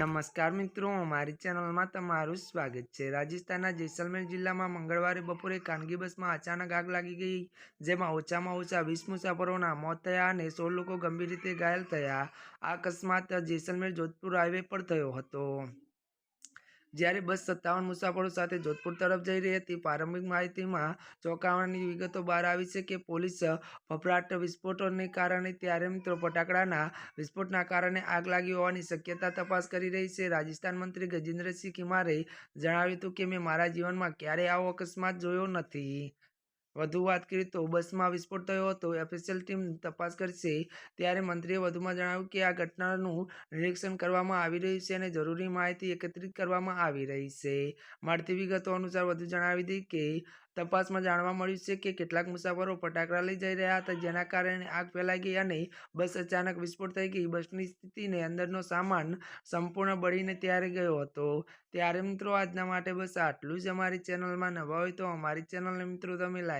નમસ્કાર મિત્રો, મારી ચેનલમાં તમારું સ્વાગત છે. રાજસ્થાનના જેસલમેર જિલ્લામાં મંગળવારે બપોરે ખાનગી બસમાં અચાનક આગ લાગી ગઈ, જેમાં ઓછામાં ઓછા વીસ મુસાફરોના મોત થયા અને સોળ લોકો ગંભીર રીતે ઘાયલ થયા. આ અકસ્માત જેસલમેર જોધપુર હાઈવે પર થયો હતો. જ્યારે બસ સત્તાવન મુસાફરો સાથે જોધપુર તરફ જઈ રહી હતી, પ્રારંભિક માહિતીમાં ચોંકાવવાની વિગતો બહાર આવી છે કે પોલીસ ફફડાટ વિસ્ફોટોને કારણે ત્યારે મિત્રો ફટાકડાના વિસ્ફોટના કારણે આગ લાગી હોવાની શક્યતા તપાસ કરી રહી છે. રાજસ્થાન મંત્રી ગજેન્દ્રસિંહ કિમારે જણાવ્યું હતું કે, મેં મારા જીવનમાં ક્યારેય આવો અકસ્માત જોયો નથી. વધુ વાત કરીએ તો બસમાં વિસ્ફોટ થયો હતો. એફએસએલ ટીમ તપાસ કરશે. ત્યારે મંત્રીએ વધુમાં જણાવ્યું કે આ ઘટનાનું નિરીક્ષણ કરવામાં આવી રહ્યું છે અને જરૂરી માહિતી એકત્રિત કરવામાં આવી રહી છે. મળતી વિગતો અનુસાર વધુ જણાવી દઈ કે તપાસમાં જાણવા મળ્યું છે કે કેટલાક મુસાફરો ફટાકડા લઈ જઈ રહ્યા હતા, જેના કારણે આગ ફેલાઈ ગઈ અને બસ અચાનક વિસ્ફોટ થઈ ગઈ. બસની સ્થિતિને અંદરનો સામાન સંપૂર્ણ બળીને ત્યારે ગયો હતો. ત્યારે મિત્રો, આજના માટે બસ આટલું જ. અમારી ચેનલમાં નવા હોય તો અમારી ચેનલને મિત્રો, તમે લાઈક